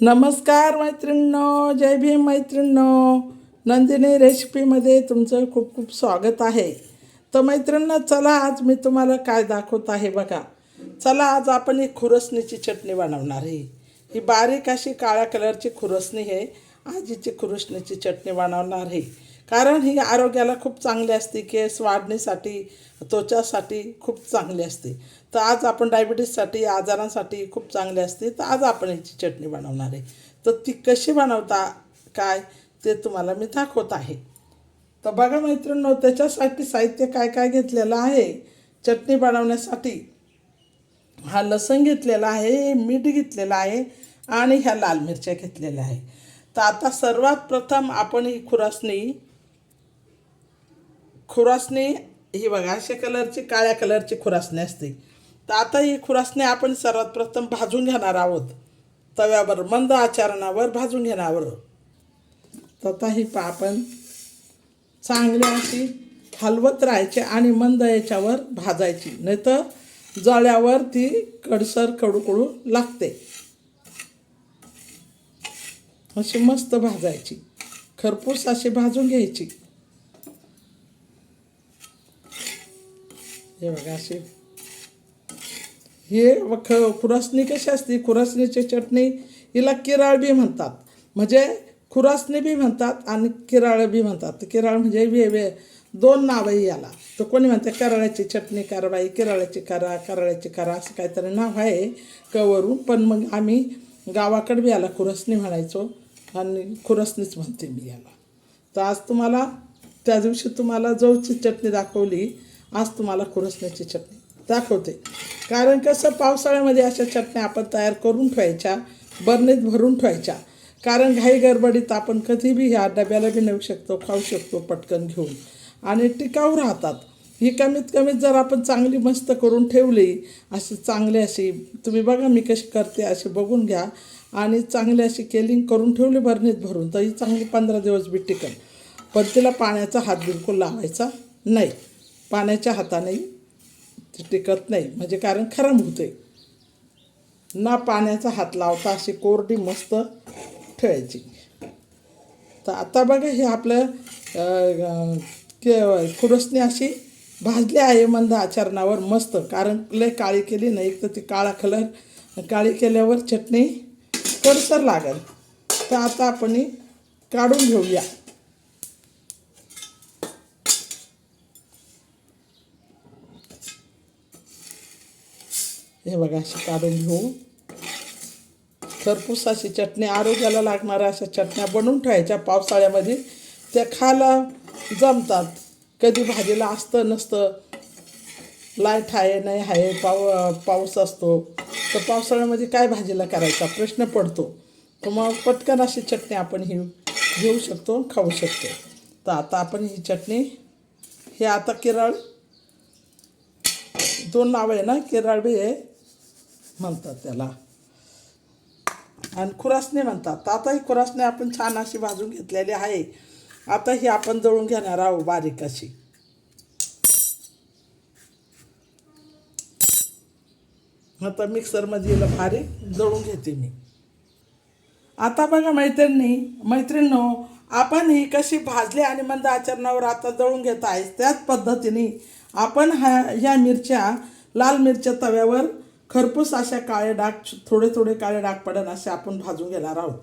नमस्कार मैत्रिणींनो जय भीम मैत्रिणींनो. नंदिनी रेसिपीमध्ये तुमचं खूप खूप स्वागत आहे. तर मैत्रिणींनो चला आज मी तुम्हाला काय दाखवत आहे बघा. चला आज आपण ही खुरसणीची चटणी बनवणार आहे. ही बारीक अशी काळ्या कलरची खुरसणी आहे. आजीची खुरसणीची चटणी बनवणार आहे. कारण ही आरोग्याला खूप चांगली असते केस वाढण्यासाठी त्वचासाठी खूप चांगली असते. तर आज आपण डायबिटीससाठी आजारांसाठी खूप चांगली असते. तर आज आपण याची चटणी बनवणार आहे. तर ती कशी बनवता काय ते तुम्हाला मी दाखवत आहे. तर बघा मैत्रिणींनो त्याच्यासाठी साहित्य काय काय घेतलेलं आहे? चटणी बनवण्यासाठी हा लसण घेतलेला आहे मीठ घेतलेलं आहे आणि ह्या लाल मिरच्या घेतलेल्या आहे. तर आता सर्वात प्रथम आपण ही खुरासणी खुरासणी ही बघा अशा कलरची काळ्या कलरची खुरासणी असते. तर आता ही खुरासने आपण सर्वात प्रथम भाजून घेणार आहोत. तव्यावर मंद आचरणावर भाजून घेणार आहोत. तर ही पा आपण चांगली अशी हलवत राहायची आणि मंद याच्यावर भाजायची. नाही तर जळ्यावर ती कडसर कडूकडू लागते. अशी मस्त भाजायची. खरपूस अशी भाजून घ्यायची. हे बघा अशी हे ख खुरासणी कशी असते? खुरासणीची चटणी हिला किराळ बी म्हणतात. म्हणजे खुरासणी बी म्हणतात आणि किराळ बी म्हणतात. किराळ म्हणजे वे वे दोन नाव याला. तर कोणी म्हणते कराळ्याची चटणी करा बाई किराळ्याची करा कराळ्याची करा असं काहीतरी नाव आहे कवरून. पण मग आम्ही गावाकडे बी याला खुरसणी म्हणायचो आणि खुरसणीच म्हणते मी याला. तर आज तुम्हाला त्या दिवशी तुम्हाला जवळची चटणी दाखवली. आज तुम्हाला खुरसण्याची चटणी. दाखवते. कारण कसं पावसाळ्यामध्ये अशा चटण्या आपण तयार करून ठेवायच्या बरणीत भरून ठेवायच्या. कारण घाई गडबडीत आपण कधीबी ह्या डब्याला बी नेऊ शकतो खाऊ शकतो पटकन घेऊन. आणि टिकाऊ राहतात. ही कमीत कमीत जर आपण चांगली मस्त करून ठेवली अशी चांगली अशी तुम्ही बघा मी कशी करते अशी बघून घ्या. आणि चांगली अशी केलिंग करून ठेवली भरणीत भरून तर ही चांगली पंधरा दिवस बी टिकल पण तिला पाण्याचा हात बिलकुल लावायचा नाही. पाण्याच्या हाताने ती टिकत नाही. म्हणजे कारण खराब होते ना पाण्याचा हात लावता अशी कोरडी मस्त ठेवायची. तर आता बघा हे आपलं के खुरसणी अशी भाजली आहे मंद आचरणावर मस्त. कारण लय काळी केली नाही एक तर ती काळा कलर काळी केल्यावर चटणी कडसर लागेल. तर आता आपण काढून घेऊया. हे बघा अशी काढून घेऊ. खरपूस अशी चटणी आरोग्याला लागणाऱ्या अशा चटण्या बनवून ठेवायच्या पावसाळ्यामध्ये. त्या खायला जमतात. कधी भाजीला असतं नसतं. लाइट आहे नाही आहे पाव पाऊस असतो. तर पावसाळ्यामध्ये काय भाजीला करायचा प्रश्न पडतो. तर मग पटकन अशी चटणी आपण ही घेऊ शकतो खाऊ शकतो. तर आता आपण ही चटणी हे आता केरळ दोन नाव आहे ना केरळ बी आहे. म्हणतात त्याला. आणि खुरासणे म्हणतात तर आता ही खुरासणे आपण छान अशी भाजून घेतलेली आहे. आता ही आपण जळून घेणार आहोत बारीक अशी. आता मिक्सरमध्ये याला बारीक जळून घेते मी. आता बघा मैत्रिणी मैत्रिणीनो आपण ही कशी भाजली आणि मंद आचरणावर आता जळून घेत आहे त्याच पद्धतीने आपण ह्या ह्या मिरच्या लाल मिरच्या तव्यावर खरपूस अशा काळे डाग थोडे थोडे काळे डाग पडन असे आपण भाजून घेणार आहोत.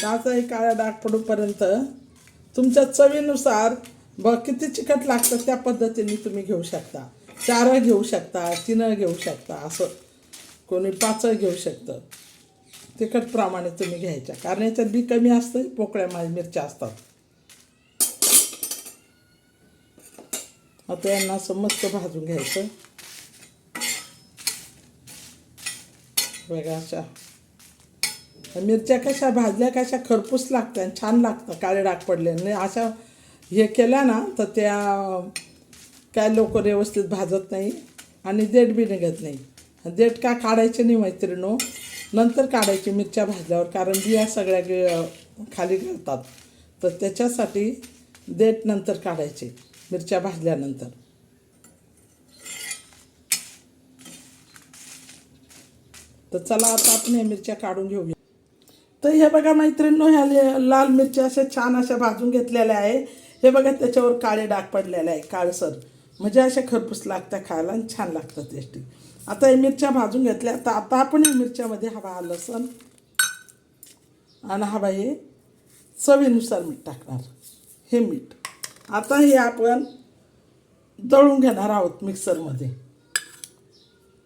त्याचाही काळ्या डाग पडूपर्यंत तुमच्या चवीनुसार ब किती चिकट लागतं त्या पद्धतीने तुम्ही घेऊ शकता. चार घेऊ शकता तीन घेऊ शकता असं कोणी पाच घेऊ शकतं. तिखटप्रमाणे तुम्ही घ्यायच्या. कारण याच्यात बी कमी असतं पोकळ्या मिरच्या असतात. आता यांना असं मस्त भाजून घ्यायचं. बघा अशा. मिरच्या कशा भाजल्या कशा खरपूस लागतात आणि छान लागतं काळे डाग पडले. आणि अशा हे केल्या ना तर त्या काय लोक व्यवस्थित भाजत नाही आणि देठ बी निघत नाही. देठ का काढायचे नाही मैत्रिणो? नंतर काढायची मिरच्या भाजल्यावर कारण बिया सगळ्या खाली घालतात. तर त्याच्यासाठी देठ नंतर काढायचे. मिरच्या भाजल्यानंतर. तर चला आता आपण या मिरच्या काढून घेऊया. तर हे बघा मैत्रिणींनो ह्या लाल मिरच्या अशा छान अशा भाजून घेतलेल्या आहे. हे बघा त्याच्यावर काळे डाग पडलेले आहे काळसर. म्हणजे अशा खरपूस लागत्या खायला आणि छान लागतं टेस्टी आता हे मिरच्या भाजून घेतल्या. तर आता आपण या मिरच्यामध्ये हवा हा लसण आणि हवा हे चवीनुसार मीठ टाकणार. हे मीठ. आता हे आपण दळून घेणार आहोत मिक्सरमध्ये.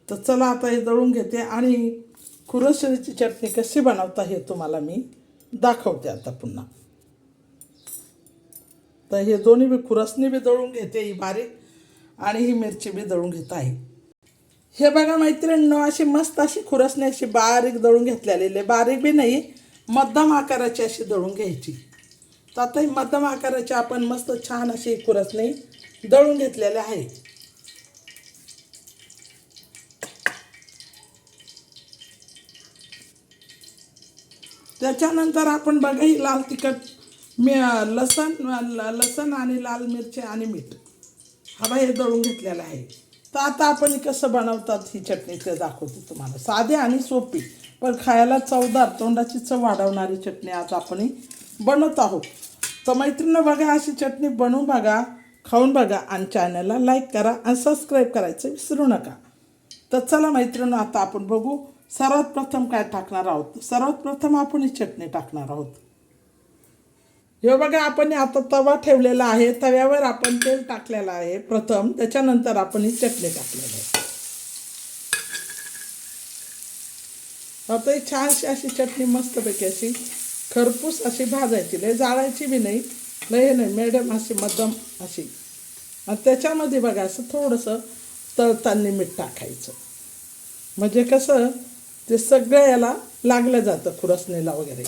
तर चला आता हे दळून घेते आणि खुरसरीची चटणी कशी बनवता हे तुम्हाला मी दाखवते आता पुन्हा. तर हे दोन्ही बी खुरसणी बी दळून घेते ही बारीक आणि ही मिरची बी दळून घेत आहे. हे बघा मैत्रिणींनो अशी मस्त अशी खुरसणी अशी बारीक दळून घेतलेली बारीक बी नाही मध्यम आकाराची अशी दळून घ्यायची. तर आता ही मध्यम आकाराची आपण मस्त छान अशी खुरसणी दळून घेतलेले आहे त्याच्यानंतर आपण बघाही लाल तिखट मी लसण ल- लसण आणि लाल मिरची आणि मीठ. हवा हे दळून घेतलेलं आहे. तर आता आपण कसं बनवतात ही चटणी ते दाखवते तुम्हाला. साधी आणि सोपी. पण खायला चवदार तोंडाची चव वाढवणारी चटणी आज आपण बनवत आहोत. तर मैत्रिणीनं बघा अशी चटणी बनवून बघा खाऊन बघा आणि चॅनलला लाईक करा आणि सबस्क्राईब करायचं विसरू नका. तर चला मैत्रिणी आता आपण बघू सर्वात प्रथम काय टाकणार आहोत. सर्वात प्रथम आपण ही चटणी टाकणार आहोत. हे बघा आपण आता तवा ठेवलेला आहे. तव्यावर आपण तेल टाकलेलं आहे प्रथम. त्याच्यानंतर आपण ही चटणी टाकलेली आहे. आता ही छानशी अशी चटणी मस्तपैकी अशी खरपूस अशी भाजायची. लय जाळायची बी नाही. लय नाही. मॅडम अशी मध्यम अशी. आणि त्याच्यामध्ये बघा असं थोडंसं तळताना मीठ टाकायचं. म्हणजे कसं ते सगळं याला लागलं जातं खुरसणीला वगैरे.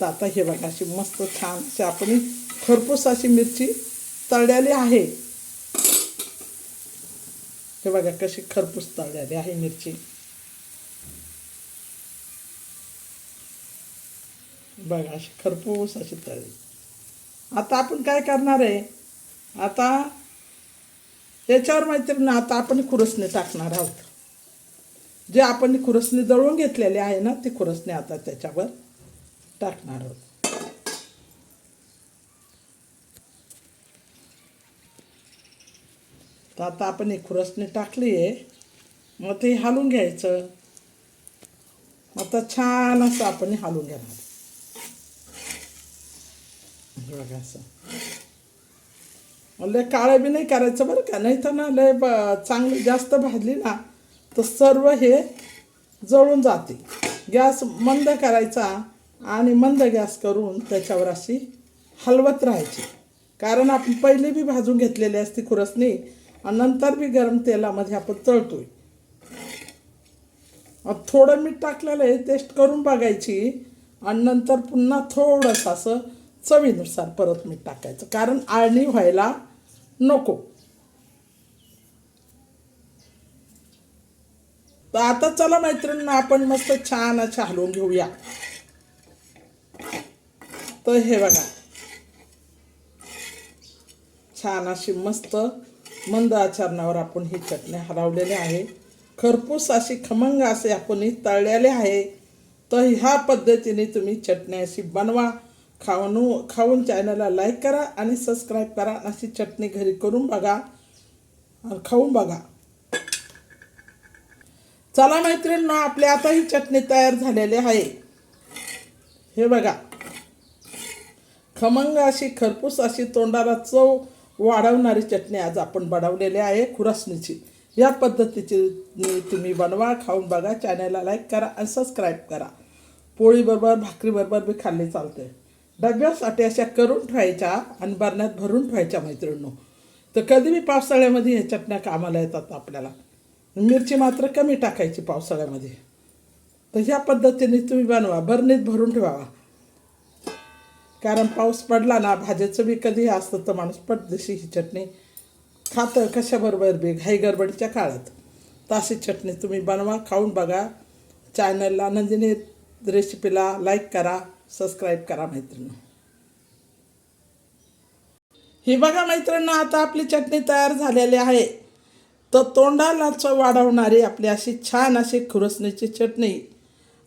तर आता हे बघा अशी मस्त छान अशी आपण खरपूस अशी मिरची तळलेली आहे. हे बघा कशी खरपूस तळलेली आहे मिरची. बघा अशी खरपूस अशी तळली. आता आपण काय करणार आहे? आता याच्यावर मैत्रिणी आता आपण खुरसणी टाकणार आहोत. जे आपण खुरसणी दळून घेतलेली आहे ना ती खुरसणी आता त्याच्यावर टाकणार आहोत. तर आता आपण ही खुरसणी टाकली आहे. मग ते हलवून घ्यायचं. आता छान असं आपण हालून हलवून घेणार. हे बघा असं. लय काळं बी नाही करायचं बरं का? नाही तर ना लय ब चांगली जास्त भाजली ना तर सर्व हे जळून जाते. गॅस मंद करायचा आणि मंद गॅस करून त्याच्यावर अशी हलवत राहायची. कारण आपण पहिले बी भाजून घेतलेली असती खुरसणी आणि नंतर बी गरम तेलामध्ये आपण तळतोय. थोडं मीठ टाकलेलं आहे टेस्ट करून बघायची आणि नंतर पुन्हा थोडंसं असं चवीनुसार परत मीठ टाकायचं. कारण आळणी व्हायला नको. तर आता चला मैत्रिणींना आपण मस्त छान असे हलवून घेऊया. तर हे बघा. छान अशी मस्त मंद आचरणावर आपण ही चटणी हलवलेली आहे. खरपूस अशी खमंग असे आपण ही तळलेले आहे. तर ह्या पद्धतीने तुम्ही चटणी अशी बनवा. खाऊन खाऊन चॅनलला लाईक करा आणि सबस्क्राईब करा. अशी चटणी घरी करून बघा. खाऊन बघा. चला मैत्रिणींना आपली आता ही चटणी तयार झालेली आहे. हे बघा. खमंग अशी खरपूस अशी तोंडाला चव वाढवणारी चटणी आज आपण बनवलेली आहे खुरासणीची या पद्धतीची तुम्ही बनवा खाऊन बघा चॅनलला लाईक करा आणि सबस्क्राईब करा. पोळीबरोबर भाकरीबरोबर बी खाल्ली चालते. डब्यासाठी अशा करून ठेवायच्या आणि बरण्यात भरून ठेवायच्या मैत्रिणींनो. तर कधी बी पावसाळ्यामध्ये ह्या चटण्या कामाला येतात आपल्याला. मिरची मात्र कमी टाकायची पावसाळ्यामध्ये. तर ह्या पद्धतीने तुम्ही बनवा बरणीत भरून ठेवावा. कारण पाऊस पडला ना भाज्याचं बी कधी असतं तर माणूस पटदिशी ही चटणी खातं कशाबरोबर बी घाई गडबडीच्या काळात. तर अशी चटणी तुम्ही बनवा खाऊन बघा. चॅनलला नंदिनी रेसिपीला लाईक करा. सबस्क्राईब करा मैत्रिणी ही बघा मैत्रिणी आता आपली चटणी तयार झालेली आहे. तर तोंडाला चव वाढवणारी आपली अशी छान अशी खुरसणीची चटणी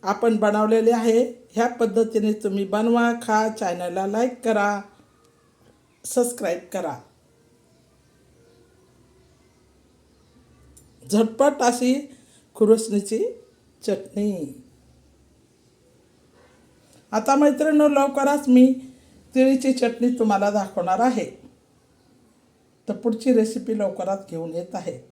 आपण बनवलेली आहे. ह्या पद्धतीने तुम्ही बनवा खा चॅनलला लाईक करा सबस्क्राईब करा. झटपट अशी खुरसणीची चटणी. आता मैत्रिणी लवकरच मी तिळीची चटणी तुम्हाला दाखवणार आहे. तर पुढची रेसिपी लवकरात घेऊन येत आहे.